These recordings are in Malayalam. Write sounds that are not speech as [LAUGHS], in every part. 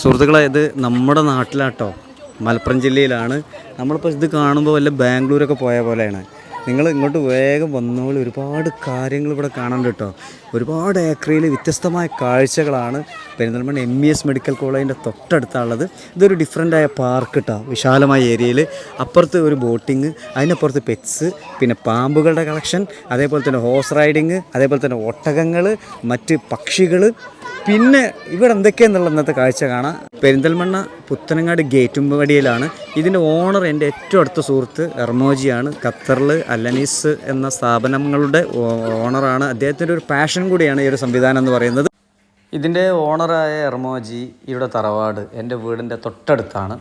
സുഹൃത്തുക്കളെ ഇത് നമ്മുടെ നാട്ടിലാട്ടോ. മലപ്പുറം ജില്ലയിലാണ്. നമ്മളിപ്പോൾ ഇത് കാണുമ്പോൾ വല്ല ബാംഗ്ലൂരൊക്കെ പോയ പോലെയാണ്. നിങ്ങൾ ഇങ്ങോട്ട് വേഗം വന്നോളൂ. ഒരുപാട് കാര്യങ്ങൾ ഇവിടെ കാണാനുണ്ട് കേട്ടോ. ഒരുപാട് ഏക്കറിയിൽ വ്യത്യസ്തമായ കാഴ്ചകളാണ് Perinthalmanna M E S medical കോളേജിന്റെ തൊട്ടടുത്താണുള്ളത്. ഇതൊരു ഡിഫറെന്റായ പാർക്ക് കേട്ടോ. വിശാലമായ ഏരിയയിൽ അപ്പുറത്ത് ഒരു ബോട്ടിങ് അതിനപ്പുറത്ത് പെറ്റ്സ് പിന്നെ പാമ്പുകളുടെ കളക്ഷൻ അതേപോലെ തന്നെ ഹോഴ്സ് റൈഡിങ് അതേപോലെ തന്നെ ഒട്ടകങ്ങൾ മറ്റ് പക്ഷികൾ പിന്നെ ഇവിടെ എന്തൊക്കെയാണെന്നുള്ള ഇന്നത്തെ കാഴ്ച കാണാം. പെരിന്തൽമണ്ണ പുത്തനങ്ങാട് ഗേറ്റുംപടിയിലാണ് ഇതിന്റെ ഓണർ എന്റെ ഏറ്റവും അടുത്ത സുഹൃത്ത് എർമോജിയാണ്. ഖത്തറിൽ അലനീസ് എന്ന സ്ഥാപനങ്ങളുടെ ഓണറാണ് അദ്ദേഹത്തിന്റെ ഒരു പാഷൻ കൂടിയാണ് ഈ ഒരു സംവിധാനം എന്ന് പറയുന്നത്. ഇതിന്റെ ഓണറായ എർമോജി ഇവിടെ തറവാട് എന്റെ വീടിന്റെ തൊട്ടടുത്താണ്.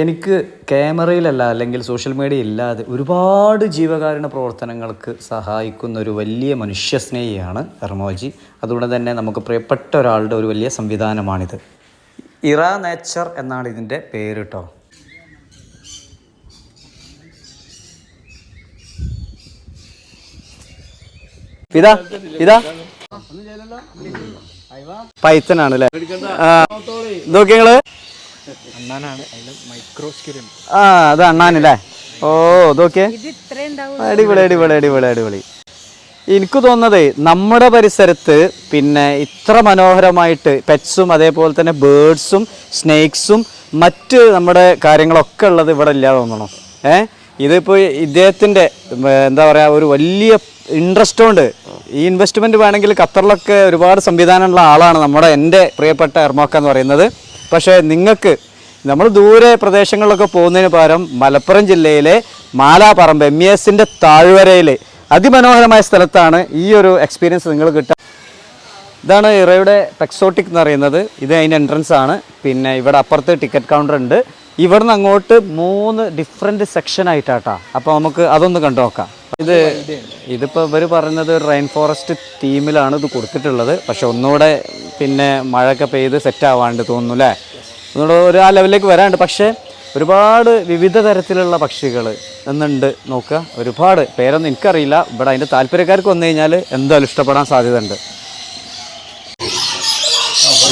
എനിക്ക് ക്യാമറയിലല്ല അല്ലെങ്കിൽ സോഷ്യൽ മീഡിയ ഇല്ലാതെ ഒരുപാട് ജീവകാരുണ്യ പ്രവർത്തനങ്ങൾക്ക് സഹായിക്കുന്ന ഒരു വലിയ മനുഷ്യസ്നേഹിയാണ് എർമോജി അതുകൊണ്ട് തന്നെ നമുക്ക് പ്രിയപ്പെട്ട ഒരാളുടെ ഒരു വലിയ സംവിധാനമാണിത്. ഇറ നേച്ചർ എന്നാണ് ഇതിന്റെ പേര് കേട്ടോ ഇതാ ഇതാ. പൈത്തനാണ് അല്ലേ നോക്കിയങ്ങൾ അണ്ണാനാണ്. ആ അത് അണ്ണാനല്ലേ? ഓ ഇതൊക്കെ അടിപൊളി അടിപൊളി അടിപൊളി അടിപൊളി. എനിക്ക് തോന്നുന്നത് നമ്മുടെ പരിസരത്ത് പിന്നെ ഇത്ര മനോഹരമായിട്ട് പെറ്റ്സും അതേപോലെ തന്നെ ബേഡ്സും സ്നേക്സും മറ്റ് നമ്മുടെ കാര്യങ്ങളൊക്കെ ഉള്ളത് ഇവിടെ ഇല്ല തോന്നണം. ഏ? ഇതിപ്പോൾ ഇദ്ദേഹത്തിന്റെ എന്താ പറയുക ഒരു വലിയ ഇൻട്രസ്റ്റ് കൊണ്ട് ഈ ഇൻവെസ്റ്റ്മെന്റ് വേണമെങ്കിൽ ഖത്തറിലൊക്കെ ഒരുപാട് സംവിധാനമുള്ള ആളാണ് നമ്മുടെ എന്റെ പ്രിയപ്പെട്ട എർമോക്ക എന്ന് പറയുന്നത്. പക്ഷേ നിങ്ങൾക്ക് നമ്മൾ ദൂരെ പ്രദേശങ്ങളിലൊക്കെ പോകുന്നതിന് പകരം മലപ്പുറം ജില്ലയിലെ മാലാപ്പറമ്പ് എം ഇ എസിന്റെ താഴ്വരയിൽ അതിമനോഹരമായ സ്ഥലത്താണ് ഈ ഒരു എക്സ്പീരിയൻസ് നിങ്ങൾ കിട്ടുക ഇതാണ് ഇറയുടെ പെക്സോട്ടിക് എന്ന് പറയുന്നത്. ഇത് അതിന്റെ എൻട്രൻസ് ആണ്. പിന്നെ ഇവിടെ അപ്പുറത്ത് ടിക്കറ്റ് കൗണ്ടർ ഉണ്ട്. ഇവിടുന്ന് അങ്ങോട്ട് മൂന്ന് ഡിഫറെന്റ് സെക്ഷൻ ആയിട്ടാട്ടാ. അപ്പോൾ നമുക്ക് അതൊന്ന് കണ്ടു നോക്കാം. ഇത് ഇതിപ്പോൾ ഇവർ പറയുന്നത് റെയിൻ ഫോറസ്റ്റ് തീമിലാണ് ഇത് കൊടുത്തിട്ടുള്ളത്. പക്ഷെ ഒന്നുകൂടെ പിന്നെ മഴയൊക്കെ പെയ്ത് സെറ്റ് ആവാണ്ട് തോന്നുന്നു അല്ലേ ഒന്നുകൂടെ ഒരു ആ ലെവലിലേക്ക് വരാനുണ്ട്. പക്ഷേ ഒരുപാട് വിവിധ തരത്തിലുള്ള പക്ഷികൾ എന്നുണ്ട് നോക്കുക. ഒരുപാട്. പേരൊന്നും എനിക്കറിയില്ല. ഇവിടെ അതിന്റെ താല്പര്യക്കാർക്ക് വന്നു കഴിഞ്ഞാൽ എന്തായാലും ഇഷ്ടപ്പെടാൻ സാധ്യതയുണ്ട്.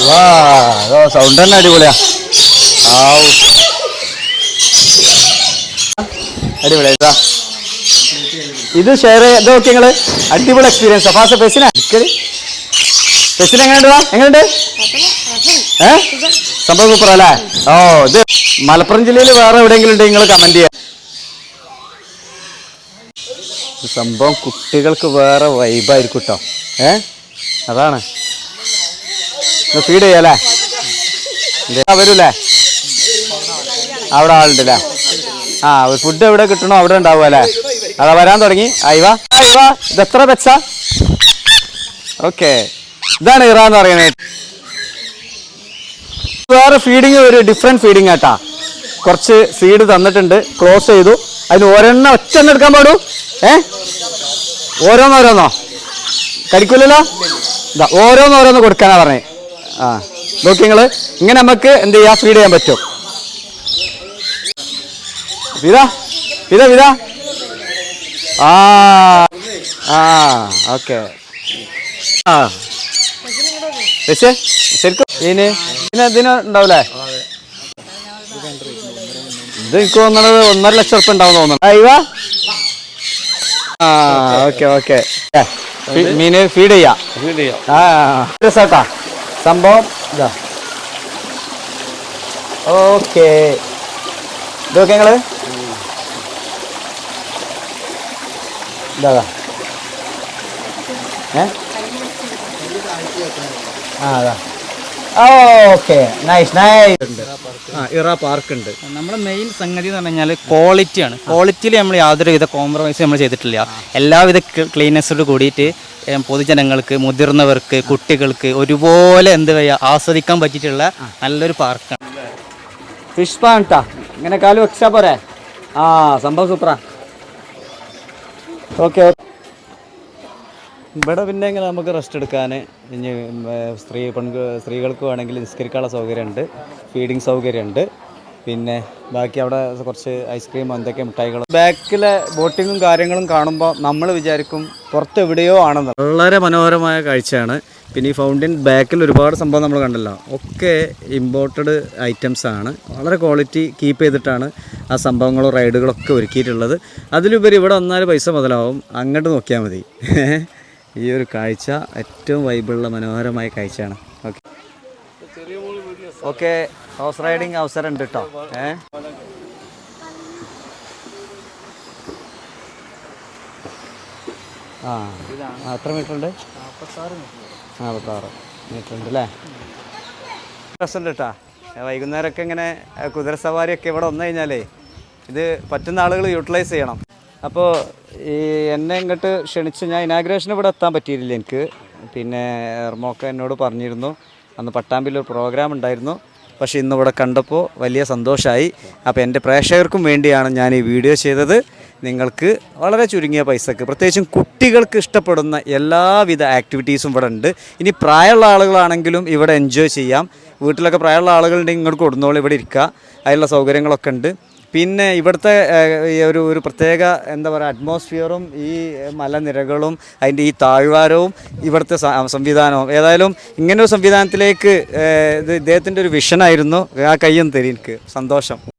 വാ സൗണ്ട് തന്നെ അടിപൊളിയാ. അടിപൊളിയാ ഇതാ. ഷെയർ ഇത് നോക്കി നിങ്ങൾ. അടിപൊളി എക്സ്പീരിയൻസ് ഫാസ്റ്റ് അടിക്കടി. പെസിന് എങ്ങനെയുണ്ട്? എങ്ങനെയുണ്ട്? ഏ? സംഭവം സൂപ്പർ അല്ലേ? ഓ ഇത് മലപ്പുറം ജില്ലയിൽ വേറെ എവിടെയെങ്കിലും ഉണ്ടെങ്കിൽ നിങ്ങൾ കമന്റ് ചെയ്യാം. സംഭവം കുട്ടികൾക്ക് വേറെ വൈബായിരിക്കും കേട്ടോ ഏ? അതാണ്. ഫീഡ് ചെയ്യാലേ വരൂലേ അവിടെ ആളുണ്ടല്ലേ ആ ഫുഡ് എവിടെ കിട്ടണോ അവിടെ ഉണ്ടാവും അല്ലേ? അതാ വരാൻ തുടങ്ങി. അയവാ അയവാ എത്ര വെച്ച ഓക്കെ ഇതാണ് ഇറ എന്ന് പറയുന്നത്. വേറെ ഫീഡിങ് ഒരു ഡിഫറെന്റ് ഫീഡിങ് ആട്ടാ. കുറച്ച് സീഡ് തന്നിട്ടുണ്ട്. ക്ലോസ് ചെയ്തു. അതിന് ഒരെണ്ണം ഒറ്റ എടുക്കാൻ പാടൂ. ഏ? ഓരോന്നോരോന്നോ കടിക്കൂലല്ലോ? ഇതാ ഓരോന്നോരോന്ന് കൊടുക്കാനാ പറഞ്ഞേ. ആ നോക്കി നിങ്ങൾ. ഇങ്ങനെ നമുക്ക് എന്ത് ചെയ്യാ? ഫീഡ് ചെയ്യാൻ പറ്റും. വിതാ വിതാ വിതാ ആ ആ ഓക്കെ. ആ. ശരിക്കും? ഇതിന് ഇതിന് ഇതിന് ഉണ്ടാവൂലേ? ഇത് എനിക്ക് തോന്നുന്നത് ഒന്നര ലക്ഷം ഉറുപ്പ ഉണ്ടാവും തോന്നുന്നു ആ ഓക്കെ ഓക്കെ. മീന് ഫീഡ് ചെയ്യാം. ആ രസാട്ടാ സംഭവം ഇതാ. ഓക്കെ. ഇതൊക്കെ നിങ്ങൾ? ഇതാ ഇതാ. ഏ? ആ അതാ ഓക്കെ. നൈസ് നൈസ് ആ ഇറ പാർക്ക് ഉണ്ട് നമ്മുടെ മെയിൻ സംഗതി എന്ന് പറഞ്ഞു കഴിഞ്ഞാൽ ക്വാളിറ്റിയാണ് ക്വാളിറ്റിയിൽ നമ്മൾ യാതൊരു വിധ കോംപ്രമൈസ് നമ്മൾ ചെയ്തിട്ടില്ല. എല്ലാവിധ ക്ലീനസോട് കൂടിയിട്ട് പൊതുജനങ്ങൾക്ക് മുതിർന്നവർക്ക് കുട്ടികൾക്ക് ഒരുപോലെ എന്ത് പറയുക ആസ്വദിക്കാൻ പറ്റിയിട്ടുള്ള നല്ലൊരു പാർക്കാണ്. ഫിഷ് പാണ്ടാ ഇങ്ങനെ കാലു വെച്ചാ പോരെ? ആ സംഭവം സൂപ്പറാ ഓക്കെ ഇവിടെ പിന്നെ ഇങ്ങനെ നമുക്ക് റെസ്റ്റ് എടുക്കാൻ? ഇനി സ്ത്രീ പെൺ സ്ത്രീകൾക്ക് വേണമെങ്കിൽ നിസ്കരിക്കാനുള്ള സൗകര്യമുണ്ട്. ഫീഡിങ് സൗകര്യമുണ്ട്. പിന്നെ ബാക്കി അവിടെ കുറച്ച് ഐസ്ക്രീം എന്തൊക്കെ മിഠായികളും. ബാക്കിലെ ബോട്ടിങ്ങും കാര്യങ്ങളും കാണുമ്പോൾ നമ്മൾ വിചാരിക്കും പുറത്ത് എവിടെയോ ആണെന്ന്. വളരെ മനോഹരമായ കാഴ്ചയാണ്. പിന്നെ ഈ ഫൗണ്ടൈൻ ബാക്കിൽ ഒരുപാട് സംഭവം നമ്മൾ കണ്ടല്ലോ. ഒക്കെ ഇമ്പോർട്ടഡ് ഐറ്റംസ് ആണ്. വളരെ ക്വാളിറ്റി കീപ്പ് ചെയ്തിട്ടാണ് ആ സംഭവങ്ങളും റൈഡുകളൊക്കെ ഒരുക്കിയിട്ടുള്ളത്. അതിലുപരി ഇവിടെ വന്നാൽ പൈസ മുതലാവും. അങ്ങോട്ട് നോക്കിയാൽ മതി. [LAUGHS] ഈ ഒരു കാഴ്ച ഏറ്റവും വൈബിളുള്ള മനോഹരമായ കാഴ്ചയാണ്. ഓക്കെ. ഓക്കെ ഹൗസ് റൈഡിങ് അവസരം ഉണ്ട് കേട്ടോ ഏ? ആ എത്ര മീറ്റർ ഉണ്ട് നാൽപ്പത്താറ് മീറ്റർ ഉണ്ട് അല്ലേ രസമുണ്ട് കേട്ടാ വൈകുന്നേരമൊക്കെ ഇങ്ങനെ കുതിര കുതിരസവാരിയൊക്കെ ഇവിടെ വന്നു കഴിഞ്ഞാലേ ഇത് പറ്റുന്ന ആളുകൾ യൂട്ടിലൈസ് ചെയ്യണം. അപ്പോൾ ഈ എന്നെ ഇങ്ങോട്ട് ക്ഷണിച്ച് ഞാൻ ഇനാഗ്രേഷൻ ഇവിടെ എത്താൻ പറ്റിയില്ല എനിക്ക്. പിന്നെ എർമോക്ക എന്നോട് പറഞ്ഞിരുന്നു. അന്ന് പട്ടാമ്പിയിൽ ഒരു പ്രോഗ്രാം ഉണ്ടായിരുന്നു. പക്ഷേ ഇന്ന് ഇവിടെ കണ്ടപ്പോൾ വലിയ സന്തോഷമായി അപ്പോൾ എന്റെ പ്രേക്ഷകർക്കും വേണ്ടിയാണ് ഞാൻ ഈ വീഡിയോ ചെയ്തത്. നിങ്ങൾക്ക് വളരെ ചുരുങ്ങിയ പൈസക്ക് പ്രത്യേകിച്ചും കുട്ടികൾക്ക് ഇഷ്ടപ്പെടുന്ന എല്ലാവിധ ആക്ടിവിറ്റീസും ഇവിടെ ഉണ്ട്. ഇനി പ്രായമുള്ള ആളുകളാണെങ്കിലും ഇവിടെ എൻജോയ് ചെയ്യാം. വീട്ടിലൊക്കെ പ്രായമുള്ള ആളുകളുണ്ടെങ്കിൽ ഇങ്ങോട്ട് കൊടുന്നോളൂ ഇവിടെ ഇരിക്കുക അതിനുള്ള സൗകര്യങ്ങളൊക്കെ ഉണ്ട്. പിന്നെ ഇവിടുത്തെ ഒരു ഒരു പ്രത്യേക എന്താ പറയുക അറ്റ്മോസ്ഫിയറും ഈ മലനിരകളും അതിന്റെ ഈ താഴ്വാരവും ഇവിടുത്തെ സംവിധാനവും. ഏതായാലും ഇങ്ങനെ ഒരു സംവിധാനത്തിലേക്ക് ഇത് ഇദ്ദേഹത്തിന്റെ ഒരു വിഷനായിരുന്നു ആ കയ്യും തരി എനിക്ക്. സന്തോഷം.